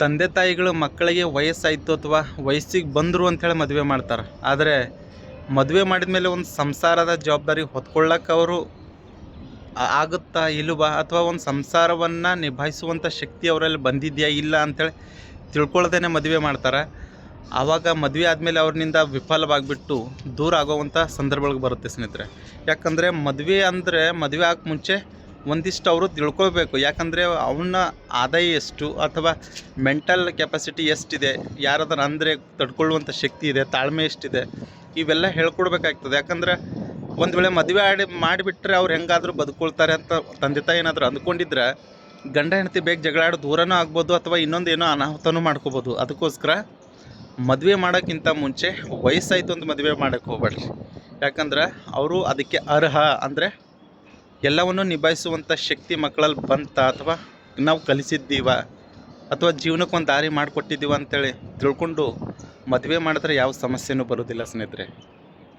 ತಂದೆ ತಾಯಿಗಳು ಮಕ್ಕಳಿಗೆ ವಯಸ್ಸಾಯಿತು ಅಥವಾ ವಯಸ್ಸಿಗೆ ಬಂದರು ಅಂಥೇಳಿ ಮದುವೆ ಮಾಡ್ತಾರೆ. ಆದರೆ ಮದುವೆ ಮಾಡಿದ ಮೇಲೆ ಒಂದು ಸಂಸಾರದ ಜವಾಬ್ದಾರಿ ಹೊತ್ಕೊಳ್ಳೋಕೆ ಅವರು ಆಗುತ್ತಾ ಇಲ್ವಾ? ಅಥವಾ ಒಂದು ಸಂಸಾರವನ್ನು ನಿಭಾಯಿಸುವಂಥ ಶಕ್ತಿ ಅವರಲ್ಲಿ ಬಂದಿದೆಯಾ ಇಲ್ಲ ಅಂಥೇಳಿ ತಿಳ್ಕೊಳ್ದೇನೆ ಮದುವೆ ಮಾಡ್ತಾರೆ. ಆವಾಗ ಮದುವೆ ಆದಮೇಲೆ ಅವ್ರನಿಂದ ವಿಫಲವಾಗಿಬಿಟ್ಟು ದೂರ ಆಗೋವಂಥ ಸಂದರ್ಭಗಳಿಗೆ ಬರುತ್ತೆ ಸ್ನೇಹಿತರೆ. ಯಾಕಂದರೆ ಮದುವೆ ಅಂದರೆ ಮದುವೆ ಆಗಕ್ಕೆ ಮುಂಚೆ ಒಂದಿಷ್ಟು ಅವರು ತಿಳ್ಕೊಳ್ಬೇಕು. ಯಾಕಂದರೆ ಅವನ ಆದಾಯ ಎಷ್ಟು ಅಥವಾ ಮೆಂಟಲ್ ಕೆಪಾಸಿಟಿ ಎಷ್ಟಿದೆ, ಯಾರಾದರೂ ಅಂದರೆ ತಡ್ಕೊಳ್ಳುವಂಥ ಶಕ್ತಿ ಇದೆ, ತಾಳ್ಮೆ ಎಷ್ಟಿದೆ, ಇವೆಲ್ಲ ಹೇಳ್ಕೊಡ್ಬೇಕಾಗ್ತದೆ. ಯಾಕಂದರೆ ಒಂದು ವೇಳೆ ಮದುವೆ ಆಡಿ ಮಾಡಿಬಿಟ್ರೆ ಅವ್ರು ಹೆಂಗಾದರೂ ಬದುಕೊಳ್ತಾರೆ ಅಂತ ತಂದೆ ತಾಯಿ ಏನಾದರೂ ಅಂದ್ಕೊಂಡಿದ್ರೆ ಗಂಡ ಹೆಂಡತಿ ಬೇಗ ಜಗಳ ಆಡೋ ದೂರನೂ ಆಗ್ಬೋದು ಅಥವಾ ಇನ್ನೊಂದು ಏನೋ ಅನಾಹುತನೂ ಮಾಡ್ಕೋಬೋದು. ಅದಕ್ಕೋಸ್ಕರ ಮದುವೆ ಮಾಡೋಕ್ಕಿಂತ ಮುಂಚೆ ವಯಸ್ಸಾಯಿತು ಅಂತ ಮದುವೆ ಮಾಡೋಕ್ಕೆ ಹೋಗ್ಬೇಡ್ರಿ. ಯಾಕಂದ್ರೆ ಅವರು ಅದಕ್ಕೆ ಅರ್ಹ ಅಂದರೆ ಎಲ್ಲವನ್ನು ನಿಭಾಯಿಸುವಂಥ ಶಕ್ತಿ ಮಕ್ಕಳಲ್ಲಿ ಬಂತ ಅಥವಾ ನಾವು ಕಲಿಸಿದ್ದೀವ ಅಥವಾ ಜೀವನಕ್ಕೆ ಒಂದು ದಾರಿ ಮಾಡಿಕೊಟ್ಟಿದ್ದೀವ ಅಂತೇಳಿ ತಿಳ್ಕೊಂಡು ಮದುವೆ ಮಾಡಿದ್ರೆ ಯಾವ ಸಮಸ್ಯೆನೂ ಬರೋದಿಲ್ಲ ಸ್ನೇಹಿತರೆ.